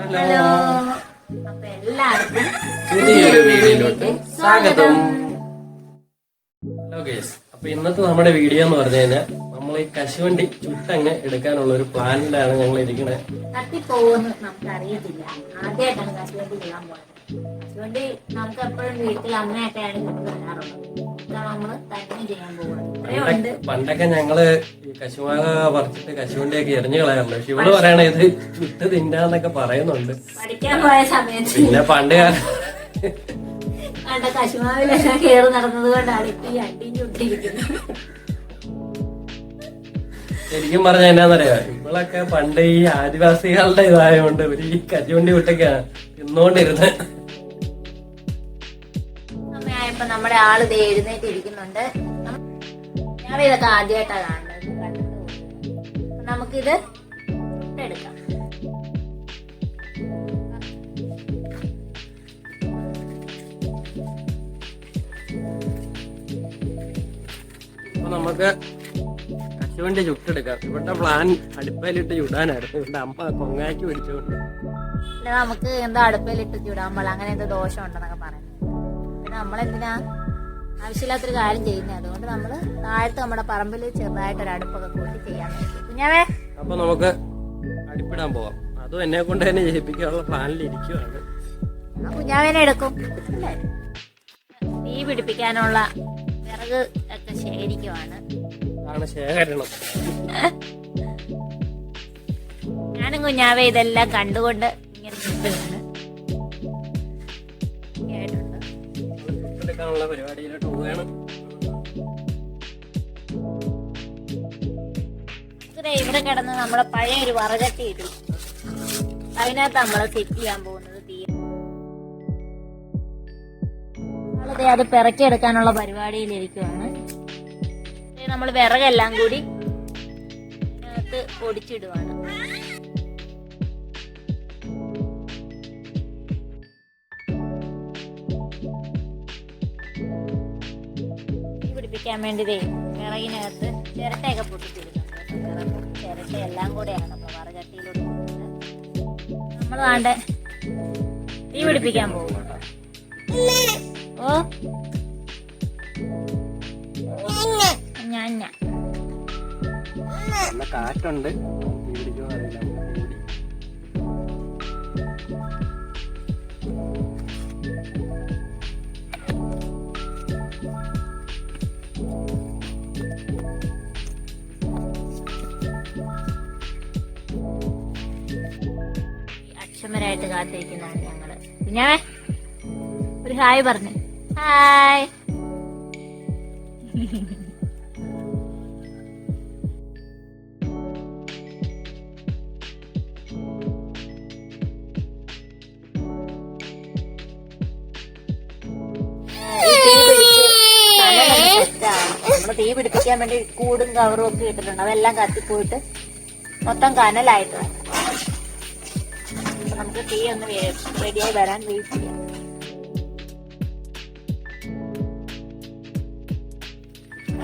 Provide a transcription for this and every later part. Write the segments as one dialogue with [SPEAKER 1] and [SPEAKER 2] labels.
[SPEAKER 1] Hello. അപ്പൊ എല്ലാവർക്കും
[SPEAKER 2] പുതിയൊരു വീഡിയോയിലോട്ട് സ്വാഗതം. ഹലോ ഗേസ് അപ്പൊ ഇന്നത്തെ നമ്മുടെ വീഡിയോ എന്ന് പറഞ്ഞു കഴിഞ്ഞാൽ നമ്മൾ ഈ കശുവണ്ടി ചുട്ടങ്ങ് എടുക്കാനുള്ള ഒരു പ്ലാനിലാണ് ഞങ്ങൾ
[SPEAKER 1] ഇരിക്കുന്നത് നമുക്ക് അറിയത്തില്ല ആദ്യമായിട്ടാണ് കശുവണ്ടി ചെയ്യാൻ പോയത് കശുവണ്ടി നമുക്ക് എപ്പോഴും വീട്ടിൽ അമ്മയൊക്കെയാണ് കൊണ്ട് ഇതാണ് നമ്മൾ തന്നെ ചെയ്യാൻ പോകുന്നത്.
[SPEAKER 2] പണ്ടൊക്കെ ഞങ്ങൾ കശുമാങ്ങ പറിച്ചിട്ട് കശുവണ്ടിയൊക്കെ എറിഞ്ഞു കളയാറുണ്ട്. പക്ഷെ ഇവിടെ പറയണ ഇത് വിട്ട് തിന്നാന്നൊക്കെ പറയുന്നുണ്ട്.
[SPEAKER 1] പഠിക്കാൻ പോയ സമയത്ത്
[SPEAKER 2] പിന്നെ പണ്ട്
[SPEAKER 1] കണ്ട കശുമാവിലെല്ലാം കയറി നടന്നത് കൊണ്ടാണ് ഇപ്പൊ ഈ അടിയും ചുട്ടിരിക്കുന്നത്.
[SPEAKER 2] ശരിക്കും പറഞ്ഞ എന്നാന്നറിയാ? ഇവളൊക്കെ പണ്ട് ഈ ആദിവാസികളുടെ ഇതായതുകൊണ്ട് ഇവർ ഈ കശുവണ്ടി വിട്ടൊക്കെയാണ് തിന്നോണ്ടിരുന്നത്
[SPEAKER 1] സമയമായപ്പോ നമ്മുടെ ആൾ ഇത് എഴുന്നേറ്റിരിക്കുന്നുണ്ട്. ഞാൻ ഇതൊക്കെ ആദ്യമായിട്ടാണ് കാണുന്നത്. കണ്ടിട്ട്. നമുക്കിത് എടുക്കാം.
[SPEAKER 2] നമുക്ക് കശുവണ്ടി ചുട്ടെടുക്കാം. ഇവിടെ പ്ലാൻ അടുപ്പയിലിട്ട് ചുടാനായിരുന്നു ഇവിടെ അമ്മ കൊങ്ങാക്കി പിടിച്ചുകൊണ്ട്
[SPEAKER 1] പിന്നെ നമുക്ക് എന്തോ അടുപ്പയിലിട്ട് ചുടാൻ പാടില്ല. അങ്ങനെ എന്തോ ദോഷം ഉണ്ടെന്നൊക്കെ പിന്നെ നമ്മളെന്തിനാ ആവശ്യമില്ലാത്തൊരു കാര്യം ചെയ്യുന്നത് അതുകൊണ്ട് നമ്മൾ താഴത്ത് നമ്മുടെ പറമ്പിൽ ചെറുതായിട്ടൊരു അടുപ്പൊക്കെ കൂട്ടി ചെയ്യാൻ കുഞ്ഞാവേ
[SPEAKER 2] അപ്പൊ നമുക്ക് അടുപ്പിടാൻ പോവാം. അതും എന്നെ കൊണ്ട് തന്നെ ജയിപ്പിക്കാനുള്ള പ്ലാനിൽ ഇരിക്കുവാണ്.
[SPEAKER 1] കുഞ്ഞാവേനെ എടുക്കും? തീ പിടിപ്പിക്കാനുള്ള വിറക് ഒക്കെ ശേഖരിക്കുവാണ്.
[SPEAKER 2] ശേഖരണം.
[SPEAKER 1] ഞാനും കുഞ്ഞാവേ ഇതെല്ലാം കണ്ടുകൊണ്ട്
[SPEAKER 2] ചുട്ടെടുക്കാനുള്ള പരിപാടിയിലോട്ട് പോവുകയാണ്.
[SPEAKER 1] ഇവിടെ കിടന്ന് നമ്മളെ പഴയ ഒരു വറകട്ടി ഇടും. അതിനകത്ത് നമ്മൾ സെറ്റ് ചെയ്യാൻ പോകുന്നത് നമ്മളിതേ അത് പിറക്കിയെടുക്കാനുള്ള പരിപാടിയിലിരിക്കുവാണ് നമ്മൾ വിറകെല്ലാം കൂടി അതിനകത്ത് പൊടിച്ചിടുവാണ്. തീ പിടിപ്പിക്കാൻ വേണ്ടി ദേ വിറകിനകത്ത് ചിരട്ടയൊക്കെ പൊട്ടിച്ചെടുക്കുന്നുണ്ട് വിറകും ചിരട്ട എല്ലാം കൂടെയാണ് നമ്മൾ വറകട്ടിയിലോട്ട് നമ്മൾ വേണ്ട തീ പിടിപ്പിക്കാൻ പോകും ഓ. ഞാൻ
[SPEAKER 2] കാറ്റുണ്ട്. തീ പിടിക്കുമോ അറിയില്ല.
[SPEAKER 1] അക്ഷമരായിട്ട് കാത്തിരിക്കുന്നതാണ് ഞങ്ങൾ. കുഞ്ഞാവേ ഒരു ഹായ് പറഞ്ഞു. ഹായ്. തീ പിടിപ്പിക്കാൻ വേണ്ടി കൂടും കവറും ഒക്കെ ഇട്ടിട്ടുണ്ട്. അതെല്ലാം കത്തിപ്പോയിട്ട് മൊത്തം കനലായിട്ട് വേണം. അപ്പൊ നമുക്ക് തീ ഒന്ന് റെഡിയായി വരാൻ വെയിറ്റ് ചെയ്യാം.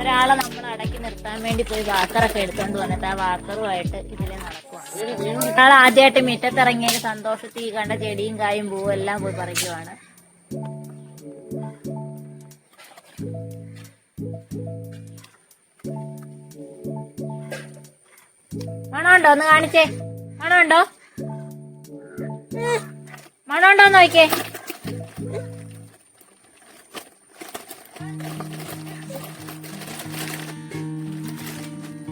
[SPEAKER 1] ഒരാളെ നമ്മൾ അടക്കി നിർത്താൻ വേണ്ടി പോയി വാക്കറൊക്കെ എടുത്തോണ്ട് വന്നിട്ട് ആ വാക്കറുമായിട്ട് ഇതിലെ നടക്കുവാണ്. ഒരാൾ ആദ്യമായിട്ട് മുറ്റത്തിറങ്ങിയ സന്തോഷത്തിൽ ഈ കണ്ട ചെടിയും കായും പൂവും എല്ലാം പോയി പറിക്കുവാണ്. മണമുണ്ടോ? ഒന്ന് കാണിച്ചേ. മണമുണ്ടോ? മണമുണ്ടോ നോക്കേ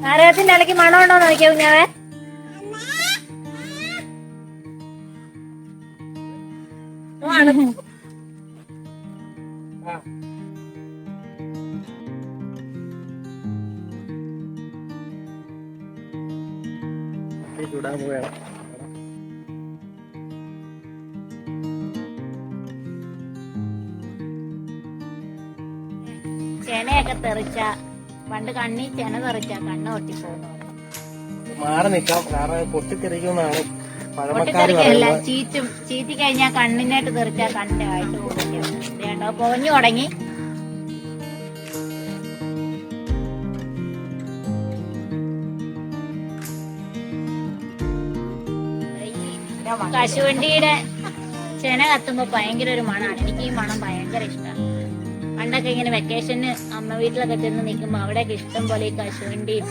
[SPEAKER 1] നാരകത്തിന്റെ ഇടയ്ക്ക് മണമുണ്ടോ നോക്കിയേ കുഞ്ഞാവേ.
[SPEAKER 2] ചൂടാൻ പോവുകയാണ്
[SPEAKER 1] ചെനയൊക്കെ തെറിച്ച പണ്ട് കണ്ണി ചെന തെറിച്ച കണ്ണ് പൊട്ടിപ്പോകുന്നു
[SPEAKER 2] മാറി നിൽക്കാം. കാരണം
[SPEAKER 1] പൊട്ടിത്തെറിക്കല്ല ചീറ്റും ചീറ്റി കഴിഞ്ഞാൽ കണ്ണിനായിട്ട് തെറിച്ച കണ്ണിന്റെ ആയിട്ട് പോകുന്നുണ്ടോ പൊങ്ങി തുടങ്ങി. കശുവണ്ടിയുടെ ചെന കത്തുമ്പോ ഭയങ്കര ഒരു മണമാണ് എനിക്ക് ഈ മണം ഭയങ്കര ഇഷ്ടമാണ് പണ്ടൊക്കെ ഇങ്ങനെ വെക്കേഷന് അമ്മ വീട്ടിലൊക്കെ ചെന്ന് നിൽക്കുമ്പോൾ അവിടെയൊക്കെ ഇഷ്ടം പോലെ ഈ കശുവണ്ടിയും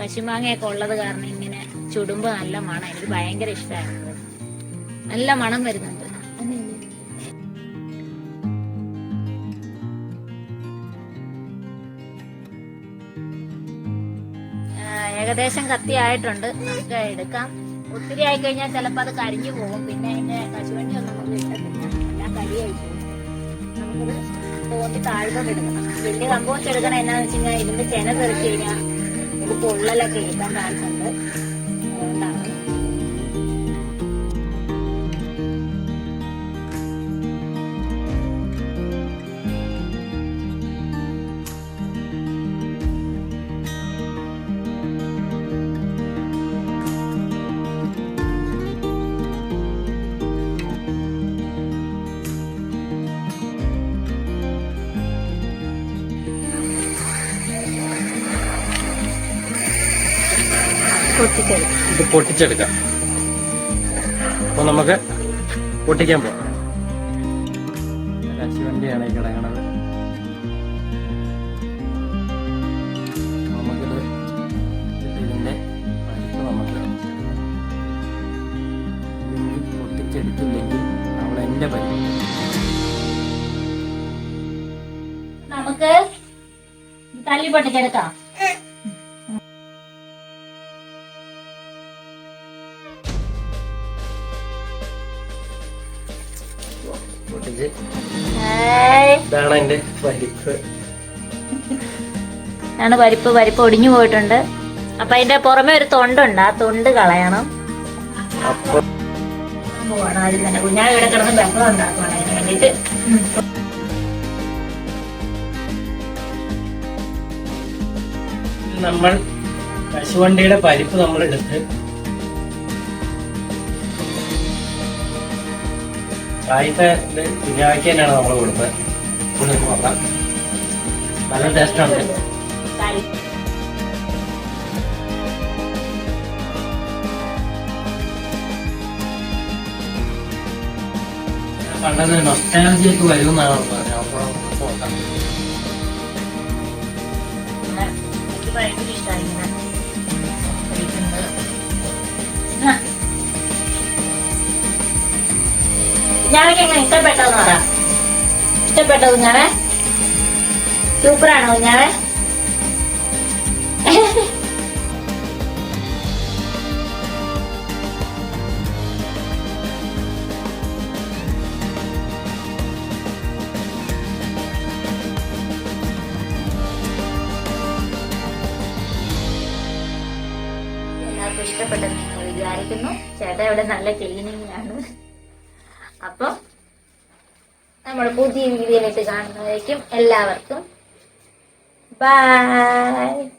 [SPEAKER 1] കശുമാങ്ങയൊക്കെ ഉള്ളത് കാരണം ഇങ്ങനെ ചുടുമ്പോ നല്ല മണം. എനിക്ക് ഭയങ്കര ഇഷ്ടമായിരുന്നു നല്ല മണം വരുന്നുണ്ട്. ഏകദേശം കത്തി ആയിട്ടുണ്ട് നമുക്ക് എടുക്കാം. ഒത്തിരി ആയി കഴിഞ്ഞാൽ ചിലപ്പോ അത് കരിഞ്ഞു പോകും. പിന്നെ അതിന്റെ കശുവണ്ടി ഒന്നും നമുക്ക് കിട്ടത്തില്ല എല്ലാം കരിയായി പോകും. നമുക്കിത് തോന്നി താഴ്ത്തോട്ട് എടുക്കണം വലിയ കമ്പോസ്റ്റ് എടുക്കണം എന്നാന്ന് വെച്ച് കഴിഞ്ഞാൽ ഇതിന്റെ ചെന തെറിച്ച് കഴിഞ്ഞാൽ നമുക്ക് പൊള്ളലൊക്കെ എടുക്കാൻ ഉണ്ട് അതുകൊണ്ടാണ്.
[SPEAKER 2] ഇത് പൊട്ടിച്ചെടുക്കാം. അപ്പൊ നമുക്ക് പൊട്ടിക്കാൻ പോകാം കശുവണ്ടിയാണ് ഈ കിടങ്ങണത് നമുക്കിത് ഇതിന്റെ പരിപ്പ് നമുക്ക് ഇല്ലെങ്കിൽ പൊട്ടിച്ചെടുത്തില്ലെങ്കിൽ നമ്മൾ എന്റെ പരിപ്പ്
[SPEAKER 1] നമുക്ക് തല്ലി പൊട്ടിച്ചെടുക്കാം.
[SPEAKER 2] പൊട്ടിച്ച് ഇതാണ് എന്റെ പരിപ്പ്.
[SPEAKER 1] ആണ് പരിപ്പ്. പരിപ്പ് ഒടിഞ്ഞു പോയിട്ടുണ്ട്. അപ്പൊ അതിന്റെ പുറമെ ഒരു തൊണ്ടുണ്ട്. ആ തൊണ്ട് കളയണം.
[SPEAKER 2] അപ്പൊ
[SPEAKER 1] ഇവിടെ കിടന്ന് ബഹളം ഉണ്ടാക്കണം അതിന് വേണ്ടിട്ട്
[SPEAKER 2] നമ്മൾ കശുവണ്ടിയുടെ പരിപ്പ് നമ്മൾ എടുത്ത് ആദ്യത്തെ ഇത് കുഞ്ഞാവയ്ക്ക് തന്നെയാണ് നമ്മൾ കൊടുത്തത്. നമുക്ക് നോക്കാം. നല്ല ടേസ്റ്റ് ആണ്. പണ്ടത് നൊസ്റ്റാലജിയൊക്കെ വരുമെന്നാണ് പറഞ്ഞത്. അപ്പോൾ നോക്കാം.
[SPEAKER 1] കുഞ്ഞാവയ്ക്ക് എങ്ങനെ ഇഷ്ടപ്പെട്ടതെന്ന് പറ ഇഷ്ടപ്പെട്ടത് കുഞ്ഞാവെ സൂപ്പറാണോ ആണോ എല്ലാവർക്കും ഇഷ്ടപ്പെട്ടെന്ന് വിചാരിക്കുന്നു. ചേട്ടാ ഇവിടെ നല്ല ക്ലീനിങ്ങിലാണ് അപ്പം നമ്മൾ പുതിയ വീഡിയോയിലേക്ക് കാണുന്നതായിരിക്കും. എല്ലാവർക്കും. ബൈ